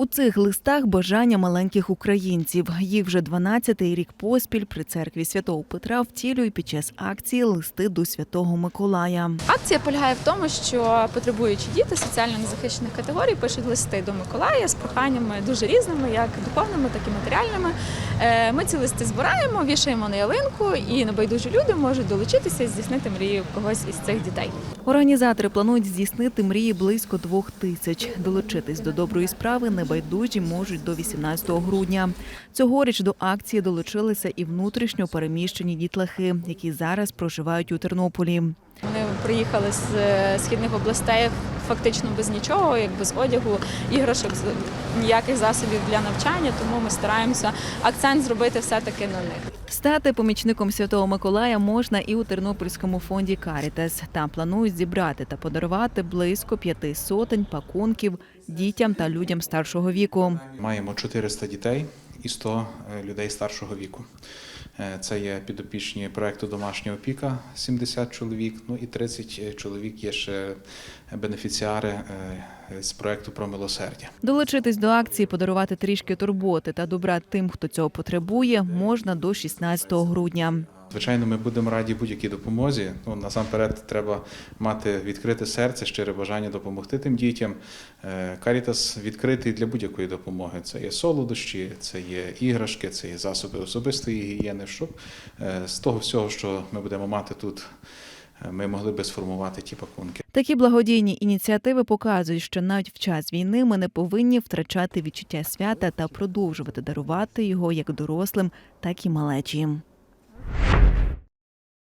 У цих листах бажання маленьких українців. Їх вже 12-й рік поспіль при церкві святого Петра втілюють під час акції листи до святого Миколая. Акція полягає в тому, що потребуючі діти соціально незахищених категорій пишуть листи до Миколая з проханнями дуже різними, як духовними, так і матеріальними. Е, Ми ці листи збираємо, вішаємо на ялинку, і небайдужі люди можуть долучитися і здійснити мрію когось із цих дітей. Організатори планують здійснити мрії близько двох тисяч. Долучитись до доброї справи небайдужі можуть до 18 грудня. Цьогоріч до акції долучилися і внутрішньо переміщені дітлахи, які зараз проживають у Тернополі. Вони приїхали з е, східних областей фактично без нічого, як без одягу, іграшок, ніяких засобів для навчання. Тому ми стараємося акцент зробити все-таки на них. Стати помічником Святого Миколая можна і у Тернопільському фонді Карітес. Там планують зібрати та подарувати близько п'яти сотень пакунків дітям та людям старшого віку. Маємо 400 дітей і 100 людей старшого віку. Е, Це є підопічні проекту домашнього опіка 70 чоловік. Ну і 30 чоловік є ще бенефіціари е, з проекту про милосердя. Долучитись до акції, подарувати трішки турботи та добра тим, хто цього потребує, можна до 16 грудня. Звичайно, ми будемо раді будь-якій допомозі. Ну насамперед треба мати відкрите серце, щире бажання допомогти тим дітям. Е, Карітас відкритий для будь-якої допомоги. Це є солодощі, це є іграшки, це є засоби особистої гігієни. Щоб е, з того всього, що ми будемо мати тут, е, ми могли би сформувати ті пакунки. Такі благодійні ініціативи показують, що навіть в час війни ми не повинні втрачати відчуття свята та продовжувати дарувати його як дорослим, так і малечі.